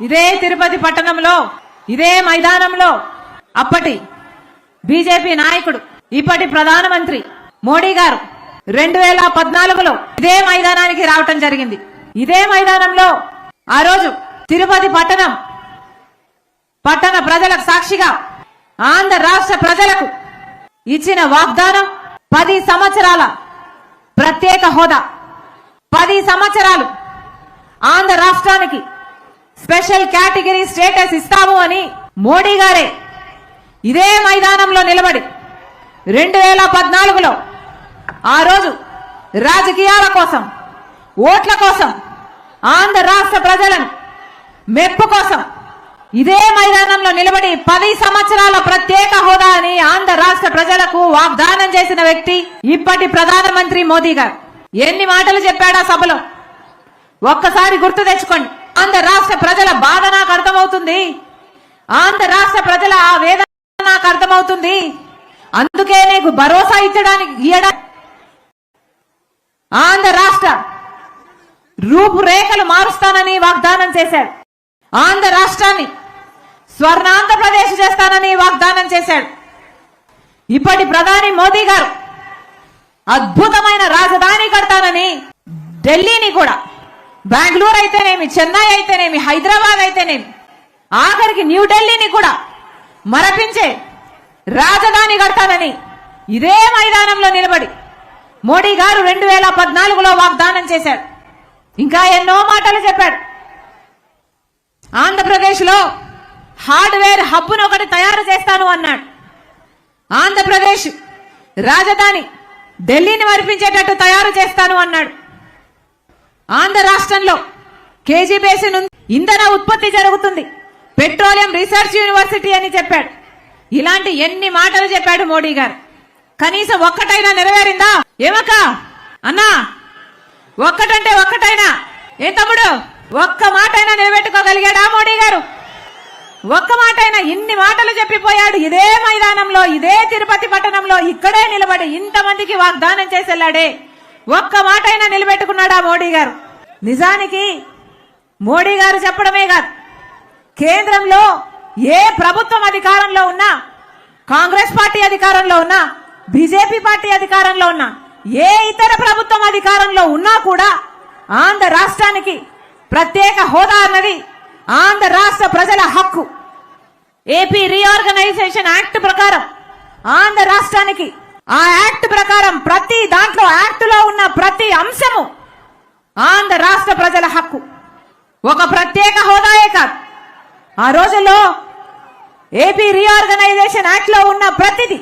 ఇదే తిరుపతి పట్టణంలో ఇదే మైదానంలో. అప్పటి బీజేపీ నాయకుడు ఇప్పటి ప్రధానమంత్రి మోడీ గారు రెండు వేల పద్నాలుగులో ఇదే మైదానానికి రావటం జరిగింది. ఇదే మైదానంలో ఆ రోజు తిరుపతి పట్టణం పట్టణ ప్రజలకు సాక్షిగా ఆంధ్ర రాష్ట్ర ప్రజలకు ఇచ్చిన వాగ్దానం పది సంవత్సరాల ప్రత్యేక హోదా. పది సంవత్సరాలు ఆంధ్ర రాష్ట్రానికి స్పెషల్ కేటగిరీ స్టేటస్ ఇస్తాము అని మోడీ గారే ఇదే మైదానంలో నిలబడి రెండు వేల పద్నాలుగులో ఆ రోజు రాజకీయాల కోసం ఓట్ల కోసం ఆంధ్ర రాష్ట్ర ప్రజలను మెప్పు కోసం ఇదే మైదానంలో నిలబడి పది సంవత్సరాల ప్రత్యేక హోదా అని ఆంధ్ర రాష్ట్ర ప్రజలకు వాగ్దానం చేసిన వ్యక్తి ఇప్పటి ప్రధానమంత్రి మోదీ గారు. ఎన్ని మాటలు చెప్పాడా సభలో? ఒక్కసారి గుర్తు తెచ్చుకోండి. ఆంధ్ర రాష్ట్ర ప్రజల బాధ నాకు అర్థమవుతుంది. ఆంధ్ర రాష్ట్ర ప్రజల ఆ వేదన నాకు అర్థమవుతుంది. అందుకే నీకు భరోసా ఇచ్చడానికి ఇయ్యడానికి ఆంధ్ర రాష్ట్ర రూపురేఖలు మారుస్తానని వాగ్దానం చేశాడు. ఆంధ్ర రాష్ట్రాన్ని స్వర్ణాంధ్రప్రదేశ్ చేస్తానని వాగ్దానం చేశాడు. ఇప్పటి ప్రధాని మోదీ గారు అద్భుతమైన రాజధాని కడతానని ఢిల్లీని కూడా బెంగళూరు అయితేనేమి చెన్నై అయితేనేమి హైదరాబాద్ అయితేనేమి ఆఖరికి న్యూఢిల్లీని కూడా మరపించే రాజధాని కడతానని ఇదే మైదానంలో నిలబడి మోడీ గారు రెండు వేల పద్నాలుగులో వాగ్దానం చేశాడు ఇంకా ఎన్నో మాటలు చెప్పాడు. ఆంధ్రప్రదేశ్లో హార్డ్వేర్ హబ్బును ఒకటి తయారు చేస్తాను అన్నాడు. ఆంధ్రప్రదేశ్ రాజధాని ఢిల్లీని మరిపించేటట్టు తయారు చేస్తాను అన్నాడు. ఆంధ్ర రాష్ట్రంలో కేజీ బేసిన్ ఇంధన ఉత్పత్తి జరుగుతుంది. పెట్రోలియం రీసెర్చ్ యూనివర్సిటీ అని చెప్పాడు. ఇలాంటి ఎన్ని మాటలు చెప్పాడు మోడీ గారు. కనీసం ఒక్కటైనా నెరవేరిందా? ఏమక్క? అన్నా ఒక్కటంటే ఒక్కటైనా. ఏ తమ్ముడు ఒక్క మాటైనా నిలబెట్టుకోగలిగాడా మోడీ గారు? ఒక్క మాటైనా ఇన్ని మాటలు చెప్పిపోయాడు ఇదే మైదానంలో ఇదే తిరుపతి పట్టణంలో ఇక్కడే నిలబడి ఇంతమందికి వాగ్దానం చేసేలాడే ఒక్క మాట అయినా నిలబెట్టుకున్నాడా మోడీ గారు? నిజానికి మోడీ గారు చెప్పడమే కాదు. కేంద్రంలో ఏ ప్రభుత్వం అధికారంలో ఉన్నా కాంగ్రెస్ పార్టీ అధికారంలో ఉన్నా బీజేపీ పార్టీ అధికారంలో ఉన్నా ఏ ఇతర ప్రభుత్వం అధికారంలో ఉన్నా కూడా ఆంధ్ర రాష్ట్రానికి ప్రత్యేక హోదా అన్నది ఆంధ్ర రాష్ట్ర ప్రజల హక్కు. ఏపీ రీఆర్గనైజేషన్ యాక్ట్ ప్రకారం ఆంధ్ర రాష్ట్రానికి ఆ యాక్ట్ ప్రకారం ప్రతి దాంట్లో యాక్ట్లో ఉన్న ప్రతి అంశము ఆంధ్ర రాష్ట్ర ప్రజల హక్కు. ఒక ప్రత్యేక హోదాయే కాదు. ఆ రోజుల్లో ఏపీ రీఆర్గనైజేషన్ యాక్ట్లో ఉన్న ప్రతిది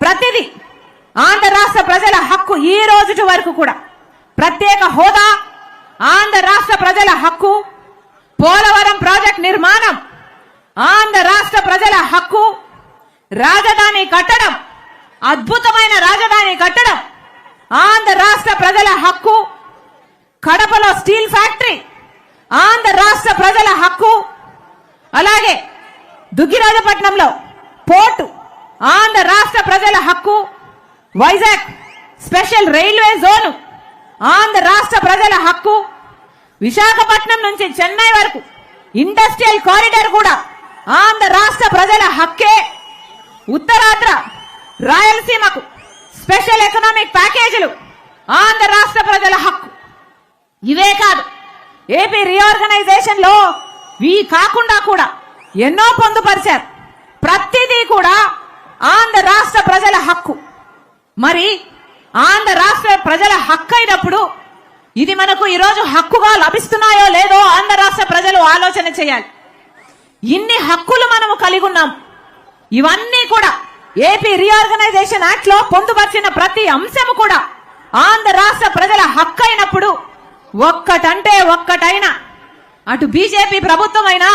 ప్రతిది ఆంధ్ర రాష్ట్ర ప్రజల హక్కు ఈ రోజు వరకు కూడా. ప్రత్యేక హోదా ఆంధ్ర రాష్ట్ర ప్రజల హక్కు పోలవరం ప్రాజెక్ట్ నిర్మాణం ఆంధ్ర రాష్ట్ర ప్రజల హక్కు రాజధాని కట్టడం అద్భుతమైన రాజధాని కట్టడం ఆంధ్ర రాష్ట్ర ప్రజల హక్కు కడపలో స్టీల్ ఫ్యాక్టరీ ఆంధ్ర రాష్ట్ర ప్రజల హక్కు అలాగే దుగ్గిరాజపట్నంలో పోర్టు ఆంధ్ర రాష్ట్ర ప్రజల హక్కు Vizag special railway zone Andhra రాష్ట్ర ప్రజల హక్కు విశాఖపట్నం నుంచి చెన్నై వరకు ఇండస్ట్రియల్ కారిడార్ కూడా ఆంధ్ర రాష్ట్ర ప్రజల హక్కే. ఉత్తరాంధ్ర రాయలసీమకు స్పెషల్ ఎకనామిక్ ప్యాకేజీలు ఆంధ్ర రాష్ట్ర ప్రజల హక్కు. ఇవే కాదు ఏపీ రీఆర్గనైజేషన్లో ఇవి కాకుండా కూడా ఎన్నో పొందుపరిచారు. ప్రతిదీ కూడా ఆంధ్ర రాష్ట్ర ప్రజల హక్కు. మరి ఆంధ్ర రాష్ట్ర ప్రజల హక్కు అయినప్పుడు ఇది మనకు ఈరోజు హక్కుగా లభిస్తున్నాయో లేదో ఆంధ్ర రాష్ట్ర ప్రజలు ఆలోచన చేయాలి. ఇన్ని హక్కులు మనము కలిగి ఉన్నాం. ఇవన్నీ కూడా ఏపీ రీఆర్గనైజేషన్ యాక్ట్లో పొందుపరిచిన ప్రతి అంశము కూడా ఆంధ్ర రాష్ట్ర ప్రజల హక్కు అయినప్పుడు ఒక్కటంటే ఒక్కటైనా అటు బీజేపీ ప్రభుత్వం అయినా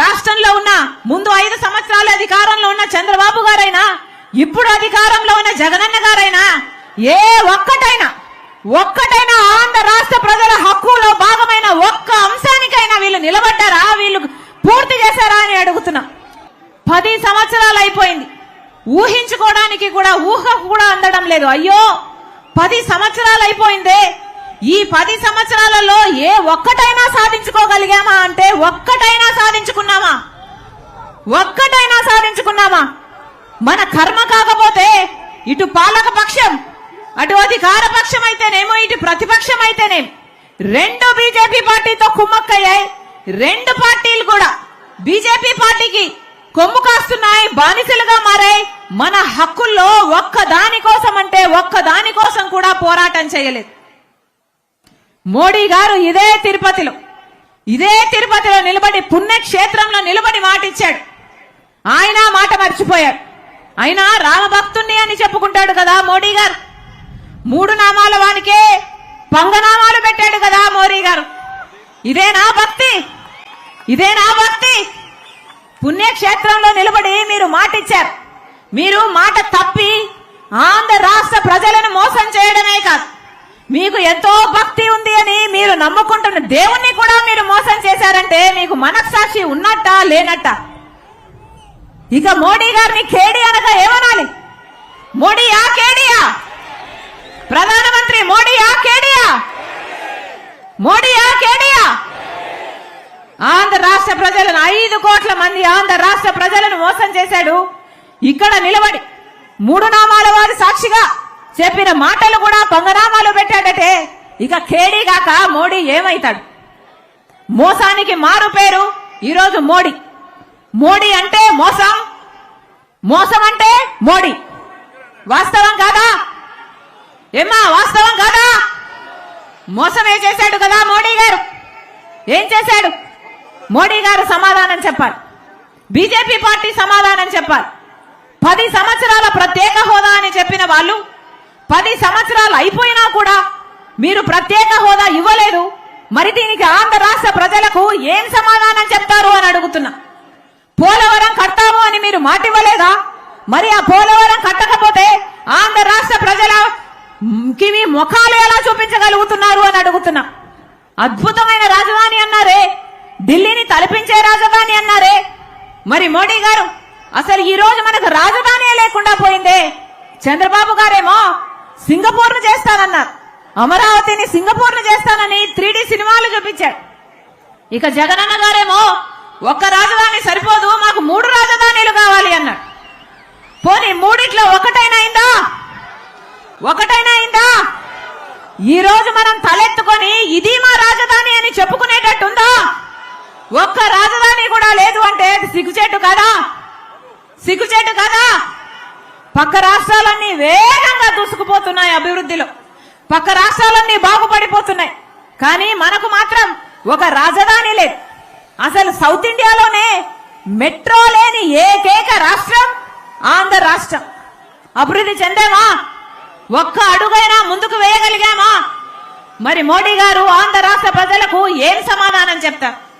రాష్ట్రంలో ఉన్న ముందు ఐదు సంవత్సరాలు అధికారంలో ఉన్న చంద్రబాబు గారైనా ఇప్పుడు అధికారంలో ఉన్న జగనన్న గారైనా ఏ ఒక్కటైనా ఒక్కటైనా ఆంధ్ర రాష్ట్ర ప్రజల హక్కులో భాగమైన ఒక్క అంశానికైనా వీళ్ళు నిలబడ్డారా వీళ్ళు పూర్తి చేశారా అని అడుగుతున్నా. పది సంవత్సరాలు అయిపోయింది. ఊహించుకోవడానికి కూడా ఊహ కూడా అందడం లేదు. అయ్యో పది సంవత్సరాలు అయిపోయిందే. ఈ పది సంవత్సరాలలో ఏ ఒక్కటైనా సాధించుకోగలిగామా అంటే ఒక్కటైనా సాధించుకున్నామా? ఒక్కటైనా సాధించుకున్నామా? మన కర్మ కాకపోతే ఇటు పాలక పక్షం అటు అధికార పక్షం అయితేనేమో ఇటు ప్రతిపక్షం అయితేనేం రెండు బీజేపీ పార్టీతో కుమ్మక్కయ్యాయి. రెండు పార్టీలు కూడా బీజేపీ పార్టీకి కొమ్ము కాస్తున్నాయి బానిసలుగా మారాయి. మన హక్కుల్లో ఒక్క దాని కోసం అంటే ఒక్క దాని కోసం కూడా పోరాటం చేయలేదు. మోడీ గారు ఇదే తిరుపతిలో. ఇదే తిరుపతిలో నిలబడి పుణ్యక్షేత్రంలో నిలబడి మాటిచ్చాడు. ఆయన మాట మర్చిపోయాడు ఆయన రామభక్తుణ్ణి అని చెప్పుకుంటాడు కదా మోడీ గారు. మూడు నామాల వానికే పంగనామాలు పెట్టాడు కదా మోడీ గారు. ఇదేనా భక్తి. ఇదేనా భక్తి. పుణ్యక్షేత్రంలో నిలబడి మీరు మాటిచ్చారు. మీరు మాట తప్పి ఆంధ్ర రాష్ట్ర ప్రజలను మోసం చేయడమే కాదు. మీకు ఎంతో భక్తి ఉంది అని మీరు నమ్ముకుంటున్న దేవుణ్ణి కూడా మీరు మోసం చేశారంటే మీకు మనస్సాక్షి ఉన్నట్ట లేనట్ట? ఇక మోడీ గారిని కేడి అనగా ఏమనాలి? మోడీయా కేడియా? ప్రధానమంత్రి మోడీయా కేడియా? మోడీయా కేడి ఆంధ్ర రాష్ట్ర ప్రజలను ఐదు కోట్ల మంది ఆంధ్ర రాష్ట్ర ప్రజలను మోసం చేశాడు. ఇక్కడ నిలబడి మూడు నామాల వారి సాక్షిగా చెప్పిన మాటలు కూడా పొంగనామాలు పెట్టాడటే. ఇక ఖేడీ గాక మోడీ ఏమైతాడు? మోసానికి మారు పేరు ఈరోజు మోడీ. మోడీ అంటే మోసం. మోసం అంటే మోడీ. వాస్తవం కాదా? ఏమ్మా వాస్తవం కాదా? మోసమే చేశాడు కదా మోడీ గారు. ఏం చేశాడు? మోడీ గారు సమాధానం చెప్పాలి. బీజేపీ పార్టీ సమాధానం చెప్పాలి. పది సంవత్సరాల ప్రత్యేక హోదా అని చెప్పిన వాళ్ళు పది సంవత్సరాలు అయిపోయినా కూడా మీరు ప్రత్యేక హోదా ఇవ్వలేదు. మరి దీనికి ఆంధ్ర రాష్ట్ర ప్రజలకు ఏం సమాధానం చెప్తారు అని అడుగుతున్నా. పోలవరం కడతాము అని మీరు మాటివ్వలేదా? మరి ఆ పోలవరం కట్టకపోతే ఆంధ్ర రాష్ట్ర ప్రజల కివి ముఖాలు ఎలా చూపించగలుగుతున్నారు అని అడుగుతున్నా. అద్భుతమైన రాజధాని ఢిల్లీని తలపించే రాజధాని అన్నారే. మరి మోడీ గారు అసలు ఈ రోజు మనకు రాజధాని లేకుండా పోయిందే. చంద్రబాబు గారేమో సింగపూర్ను చేస్తానన్నారు. అమరావతిని సింగపూర్ను చేస్తానని త్రీ సినిమాలు చూపించాడు ఇక జగనన్న గారేమో ఒక్క రాజధాని సరిపోదు మాకు మూడు రాజధానీలు కావాలి అన్నాడు. పోనీ మూడిట్లో ఒకటైనా అయిందా? ఒకటైనా అయిందా? ఈ రోజు మనం తలెత్తుకొని ఇది మా రాజధాని అని చెప్పుకునేటట్టుందా? ఒక్క రాజధాని కూడా లేదు అంటే సిగ్గుచేటు కదా? సిగ్గుచేటు కదా? పక్క రాష్ట్రాలన్నీ వేగంగా దూసుకుపోతున్నాయి అభివృద్ధిలో. పక్క రాష్ట్రాలన్నీ బాగుపడిపోతున్నాయి. కానీ మనకు మాత్రం ఒక రాజధాని లేదు. అసలు సౌత్ ఇండియాలోనే మెట్రో లేని ఏకైక రాష్ట్రం ఆంధ్ర రాష్ట్రం. అభివృద్ధి చెందామా? ఒక్క అడుగైనా ముందుకు వేయగలిగామా? మరి మోడీ గారు ఆంధ్ర రాష్ట్ర ప్రజలకు ఏం సమాధానం చెప్తారు?